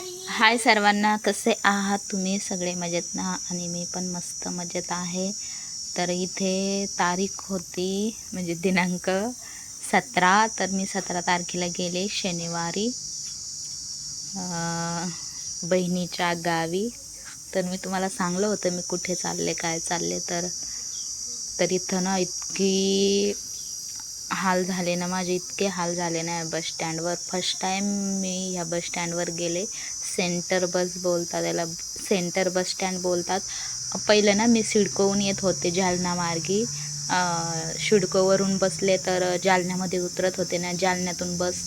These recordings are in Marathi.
हाय सर्वांना कसे आहात तुम्ही? सगळे मजेत ना? आणि मी पण मस्त मजेत आहे. तर इथे तारीख होती म्हणजे दिनांक सतरा. तर मी सतरा तारखेला गेले शनिवारी. बहिणीच्या गावी. तर मी तुम्हाला सांगलं होतं मी कुठे चालले काय चालले. तर तर इथं ना इतकी हाल झाले ना माझे इतके हाल झाले ना बस स्टँडवर. फर्स्ट टाईम मी ह्या बस स्टँडवर गेले. सेंटर बस बोलतात याला. सेंटर बस स्टँड बोलतात. पहिलं ना मी सिडकोहून येत होते जालना मार्गी. शिडकोवरून बसले तर जालन्यामध्ये उतरत होते ना. जालन्यातून बस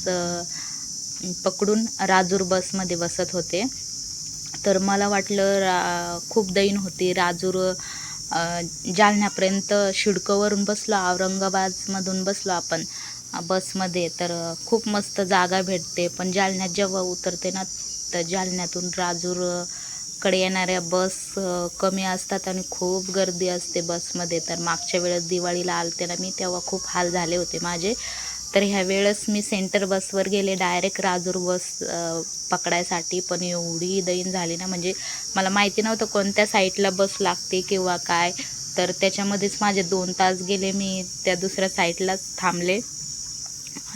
पकडून राजूर बसमध्ये बसत होते. तर मला वाटलं रा खूप दैन होती. राजूर जालन्यापर्यंत शिडकोवरून बसलो औरंगाबादमधून बसलो आपण. बसमध्ये तर खूप मस्त जागा भेटते. पण जालन्यात जेव्हा उतरते ना तर जालन्यातून राजूरकडे येणाऱ्या बस कमी असतात आणि खूप गर्दी असते बसमध्ये. तर मागच्या वेळेस दिवाळीला आलते ना मी तेव्हा खूप हाल झाले होते माझे. तर ह्या वेळेस मी सेंटर बसवर गेले. डायरेक्ट राजूर बस पकडायसाठी. पण एवढी दैन झाली ना. म्हणजे मला माहिती नव्हतं कोणत्या साईडला बस लागते किंवा काय. तर त्याच्यामध्येच माझे दोन तास गेले. मी त्या दुसऱ्या साईडलाच थांबले.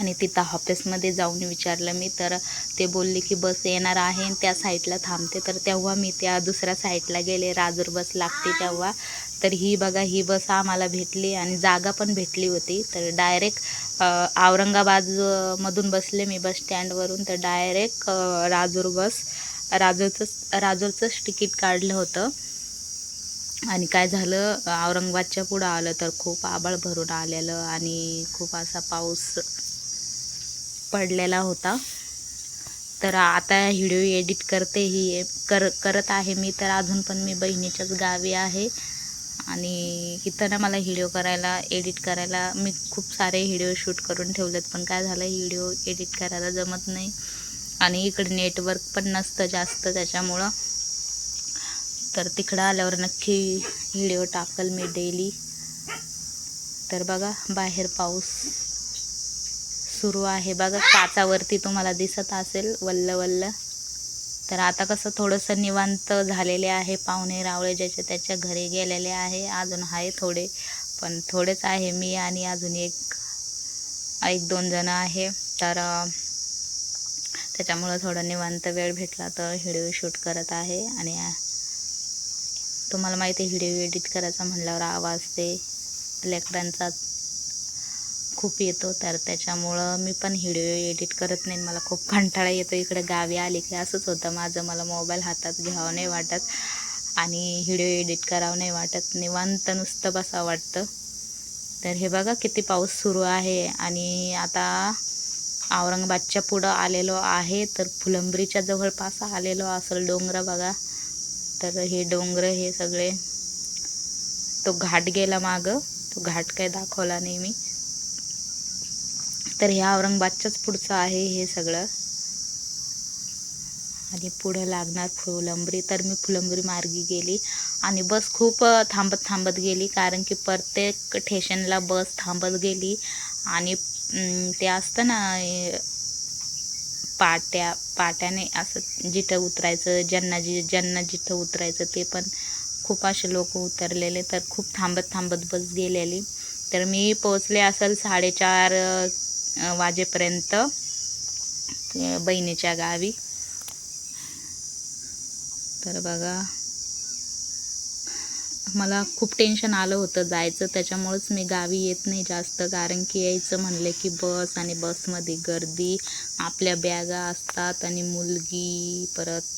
आणि तिथं ऑफिसमध्ये जाऊन विचारलं मी. तर ते बोलले की बस येणार आहे आणि त्या साईडला थांबते. तर तेव्हा मी त्या दुसऱ्या साईडला गेले. राजूर बस लागते तेव्हा. तर ही बघा ही बस आम्हाला भेटली आणि जागा पण भेटली होती. तर डायरेक्ट औरंगाबाद मधून बसले मी बस स्टँडवरून तर डायरेक्ट राजूर बस राजूरचं राजूरचंच तिकीट काढलं होतं. आणि काय झालं औरंगाबादच्या पुढं आलं तर खूप आबाळ भरून आलेलं आणि खूप असा पाऊस पडलेला होता. तर आता व्हिडिओ एडिट करते ही कर करत आहे मी. तर अजून पण मी बहिणीच्याच गावी आहे. आणि इथं ना मला व्हिडिओ करायला एडिट करायला मी खूप सारे व्हिडिओ शूट करून ठेवलेत पण काय झालं व्हिडिओ एडिट करायला जमत नाही. आणि इकडे नेटवर्क पण नसतं जास्त त्याच्यामुळं. तर तिकडं आल्यावर नक्की व्हिडिओ टाकल मी डेली. तर बघा बाहेर पाऊस सुरू आहे. बघा काचावरती तुम्हाला दिसत असेल वल्ल वल्ल. तर आता कसं थोडंसं निवांत झालेले आहे. पाहुणे रावळे ज्याच्या त्याच्या घरी गेलेले आहे. अजून आहे थोडे पण थोडेच आहे. मी आणि अजून एक एक दोन जण आहे. तर त्याच्यामुळं थोडं निवांत वेळ भेटला तर व्हिडिओ शूट करत आहे. आणि तुम्हाला माहिती आहे व्हिडिओ एडिट करायचा म्हणल्यावर आवाज ते लेकरांचा खूप येतो तर त्याच्यामुळं मी पण व्हिडिओ एडिट करत नाही. मला खूप कंटाळा येतो. इकडे गावी आले की असंच होतं. माझं मला मोबाईल हातात घ्यावं नाही वाटत आणि व्हिडिओ एडिट करावं नाही वाटत. निवांत नुसतं बसा वाटतं. तर हे बघा किती पाऊस सुरू आहे आणि आता औरंगाबादच्या पुढं आलेलो आहे तर फुलंब्रीच्या जवळपास आलेलो असेल डोंगर बघा. तर हे डोंगर हे सगळे तो घाट गेला मागं. तो घाट काय दाखवला नाही मी. तर ह्या औरंगाबादच्याच पुढचं आहे हे सगळं. आणि पुढं लागणार फुलंबरी. तर मी फुलंबरी मार्गी गेली. आणि बस खूप थांबत थांबत गेली. कारण की प्रत्येक ठेशनला बस थांबत गेली. आणि ते असतं ना पाट्या पाट्याने असं जिथं उतरायचं ज्यांना जि ज्यांना जिथं उतरायचं ते पण खूप असे लोक उतरलेले. तर खूप थांबत थांबत बस गेलेली. तर मी पोचले असेल साडेचार वाजेपर्यंत बहिणीच्या गावी. तर बघा मला खूप टेन्शन आलं होतं जायचं. त्याच्यामुळंच मी गावी येत नाही जास्त. कारण की यायचं म्हणले की बस आणि बसमध्ये गर्दी आपल्या बॅगा असतात आणि मुलगी परत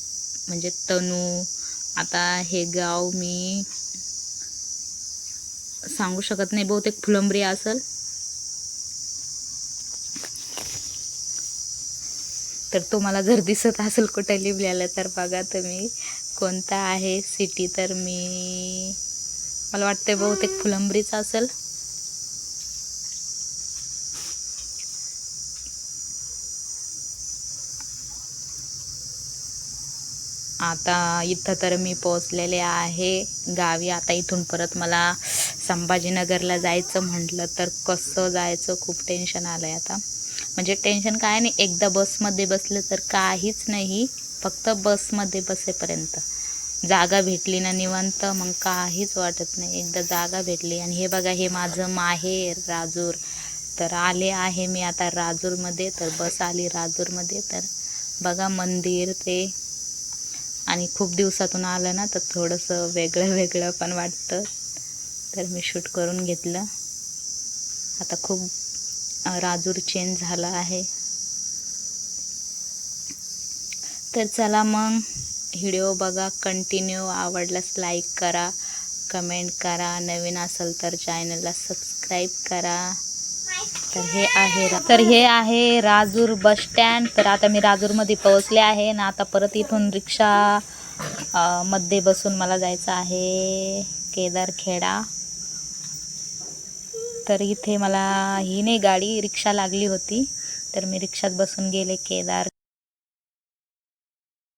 म्हणजे तनू. आता हे गाव मी सांगू शकत नाही. बहुतेक फुलंबरी असेल. तर तुम्हाला जर दिसत असेल कुठे लिहिलेलं तर बघा तुम्ही कोणता आहे सिटी तर मी मला वाटते बहुतेक फुलंब्रीच असेल. आता इथं तर मी पोचलेले आहे गावी. आता इथून परत मला संभाजीनगरला जायचं म्हटलं तर कसं जायचं? खूप टेन्शन आलं आहे आता. म्हणजे टेन्शन काय नाही. एकदा बसमध्ये बसलं तर काहीच नाही. फक्त बसमध्ये बसेपर्यंत. जागा भेटली ना निवांत मग काहीच वाटत नाही. एकदा जागा भेटली आणि हे बघा हे माझं माहेर राजूर. तर आले आहे मी आता राजूरमध्ये तर बस आली राजूरमध्ये. तर बघा मंदिर ते. आणि खूप दिवसातून आलं ना तर थोडंसं वेगळं वेगळं पण वाटतं. तर मी शूट करून घेतलं. आता खूप राजूर चेंज झालं आहे. तर चला मग व्हिडिओ बघा कंटिन्यू आवडल्यास लाईक करा कमेंट करा. नवीन असेल तर चॅनलला सबस्क्राईब करा. तर हे आहे तर हे आहे राजूर बस स्टँड तर आता मी राजूरमध्ये पोहोचले आहे ना आता परत इथून रिक्षा मध्ये बसून मला जायचं आहे. केदारखेडा. तर इथे मला ही नाही गाडी रिक्षा लागली होती. तर मी रिक्षात बसून गेले केदार